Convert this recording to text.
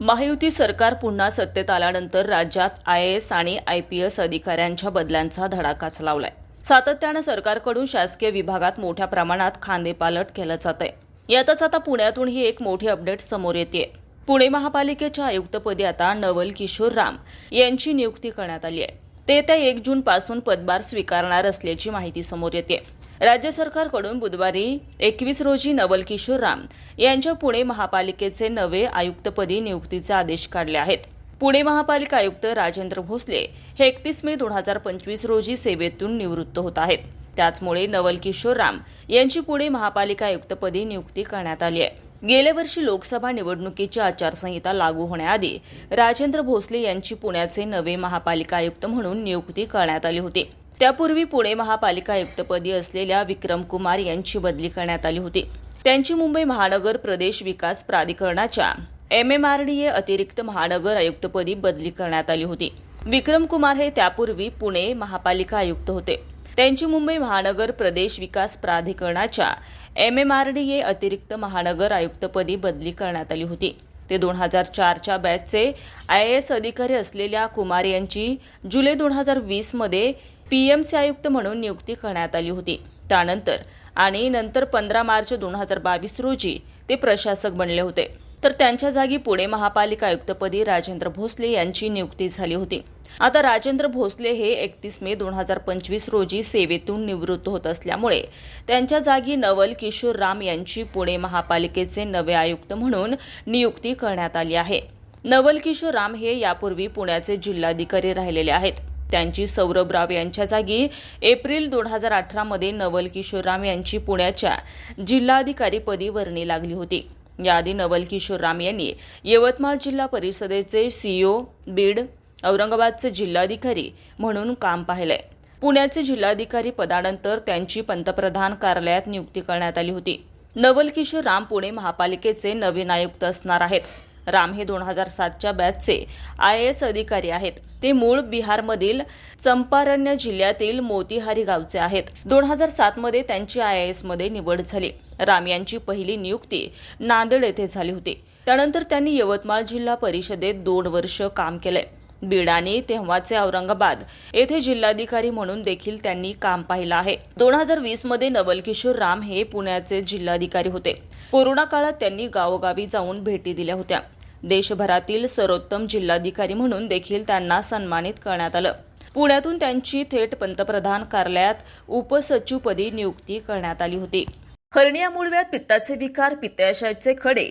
महायुती सरकार पुन्हा सत्तेत आल्यानंतर राज्यात आय एस आणि आय पी एस अधिकाऱ्यांच्या बदल्यांचा धडाकाच लावलाय. सातत्यानं सरकारकडून शासकीय विभागात मोठ्या प्रमाणात खांदेपालट केलं जात आहे यातच आता पुण्यातून ही एक मोठी अपडेट समोर येते पुणे महापालिकेच्या आयुक्तपदी आता नवल किशोर राम यांची नियुक्ती करण्यात आली आहे. ते त्या एक जूनपासून पदभार स्वीकारणार असल्याची माहिती समोर येते. राज्य सरकारकडून बुधवारी एकवीस रोजी नवल किशोर राम यांच्या पुणे महापालिकेचे नवे आयुक्तपदी नियुक्तीचे आदेश काढले आहेत. पुणे महापालिका आयुक्त राजेंद्र भोसले हे एकतीस मे दोन हजार पंचवीस रोजी सेवेतून निवृत्त होत आहेत. त्याचमुळे नवल किशोर राम यांची पुणे महापालिका आयुक्तपदी नियुक्ती करण्यात आली आहे. गेल्या वर्षी लोकसभा निवडणुकीची आचारसंहिता लागू होण्याआधी राजेंद्र भोसले यांची पुण्याचे नवे महापालिका आयुक्त म्हणून नियुक्ती करण्यात आली होती. त्यापूर्वी पुणे महापालिका आयुक्तपदी असलेल्या विक्रम कुमार यांची बदली करण्यात आली होती. त्यांची मुंबई महानगर प्रदेश विकास प्राधिकरणाच्या एम एम आरडीये अतिरिक्त महानगर आयुक्तपदी बदली करण्यात आली होती. विक्रम कुमार हे त्यापूर्वी पुणे महापालिका आयुक्त होते. त्यांची मुंबई महानगर प्रदेश विकास प्राधिकरणाच्या M M R D A अतिरिक्त महानगर आयुक्तपदी बदली करण्यात आली होती. ते दोन हजार चारच्या बॅचचे आय एस अधिकारी असलेल्या कुमार यांची जुलै दोन हजार वीसमध्ये पी एम सी आयुक्त म्हणून नियुक्ती करण्यात आली होती. त्यानंतर आणि नंतर पंधरा मार्च दोन हजार बावीस रोजी ते प्रशासक बनले होते. तर त्यांच्या जागी पुणे महापालिका आयुक्तपदी राजेंद्र भोसले यांची नियुक्ती झाली होती. आता राजेंद्र भोसले हे एकतीस मे दोन हजार पंचवीस रोजी सेवेतून निवृत्त होत असल्यामुळे त्यांच्या जागी नवल किशोर राम यांची पुणे महापालिकेचे नवे आयुक्त म्हणून नियुक्ती करण्यात आली आहे. नवल किशोर राम हे यापूर्वी पुण्याचे जिल्हाधिकारी राहिलेले आहेत. त्यांची सौरभ राव यांच्या जागी एप्रिल दोन हजार अठरामध्ये नवल किशोर राम यांची पुण्याच्या जिल्हाधिकारीपदी वर्णी लागली होती. याआधी नवल किशोर राम यांनी यवतमाळ जिल्हा परिषदेचे सीईओ बीड औरंगाबादचे जिल्हाधिकारी म्हणून काम पाहिलंय. पुण्याचे जिल्हाधिकारी पदानंतर त्यांची पंतप्रधान कार्यालयात नियुक्ती करण्यात आली होती. नवल किशोर राम पुणे महापालिकेचे नवीन आयुक्त असणार आहेत. राम हे दोन हजार सातच्या बॅचचे आय एस अधिकारी आहेत. ते मूळ बिहारमधील चंपारण्य जिल्ह्यातील मोतीहारी गावचे आहेत. दोन हजार सातमध्ये त्यांची आयमध्ये निवड झाली. राम यांची पहिली नियुक्ती नांदेड येथे झाली होती. त्यानंतर त्यांनी यवतमाळ जिल्हा परिषदेत दोन वर्ष काम केलंय. बीड आणि तेव्हाचे औरंगाबाद येथे जिल्हाधिकारी म्हणून देखील त्यांनी काम पाहिलं आहे. दोन हजार वीसमध्ये नवल किशोर राम हे पुण्याचे जिल्हाधिकारी होते. कोरोना काळात त्यांनी गावोगावी जाऊन भेटी दिल्या होत्या. देशभरातील सर्वोत्तम जिल्हाधिकारी म्हणून देखील त्यांना सन्मानित करण्यात आलं. पुण्यातून त्यांची थेट पंतप्रधान कार्यालयात उपसचिवपदी नियुक्ती करण्यात आली होती. हर्निया मुळव्यात पित्ताचे विकार पित्ताशयाचे खडे